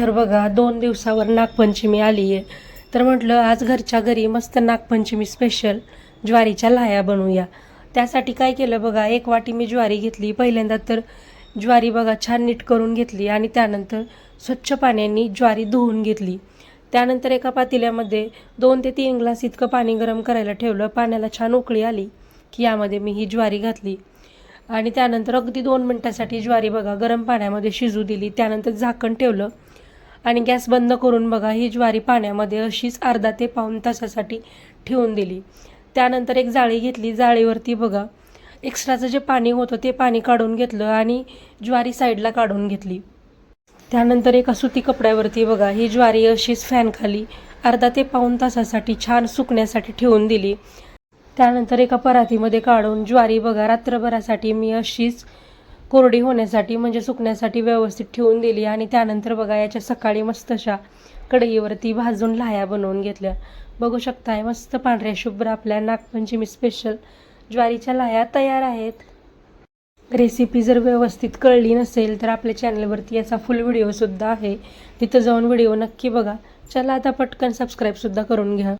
तर बघा दोन दिवसावर नागपंचमी आली आहे तर म्हटलं आज घरच्या घरी मस्त नागपंचमी स्पेशल ज्वारीच्या लाह्या बनवूया. त्यासाठी काय केलं बघा एक वाटी मी ज्वारी घेतली. पहिल्यांदा तर ज्वारी बघा छान नीट करून घेतली आणि त्यानंतर स्वच्छ पाण्याने ज्वारी धुवून घेतली. त्यानंतर एका पातेल्यामध्ये दोन ते तीन ग्लास इतकं पाणी गरम करायला ठेवलं. पाण्याला छान उकळी आली की यामध्ये मी ही ज्वारी घातली. आणि त्यानंतर अगदी दोन मिनटासाठी ज्वारी बघा गरम पाण्यामध्ये शिजू दिली. त्यानंतर झाकण ठेवलं. आणि गॅस बंद करून बघा ही ज्वारी पाण्यामध्ये अशीच अर्धा ते पाऊण तासासाठी ठेवून दिली. त्यानंतर एक जाळी घेतली. जाळीवरती बघा एक्स्ट्राचं जे पाणी होतं ते पाणी काढून घेतलं आणि ज्वारी साईडला काढून घेतली. त्यानंतर एका सुती कपड्यावरती बघा ही ज्वारी अशीच फॅनखाली अर्धा ते पाऊण तासासाठी छान सुकण्यासाठी ठेवून दिली. त्यानंतर एका परातीमध्ये काढून ज्वारी बघा रात्रभरासाठी मी अशीच कोरडी होण्यासाठी म्हणजे सुकण्यासाठी व्यवस्थित ठेवून दिली आणि त्यानंतर बघा याच्या सकाळी मस्त अशा कढईवरती भाजून लाह्या बनवून घेतल्या. बघू शकताय मस्त पांढऱ्या शुभ्र आपल्या नागपंचमी स्पेशल ज्वारीच्या लाह्या तयार आहेत. रेसिपी जर व्यवस्थित कळली नसेल तर आपल्या चॅनलवरती याचा फुल व्हिडिओसुद्धा आहे. तिथं जाऊन व्हिडिओ नक्की बघा. चला आता पटकन सबस्क्राईबसुद्धा करून घ्या.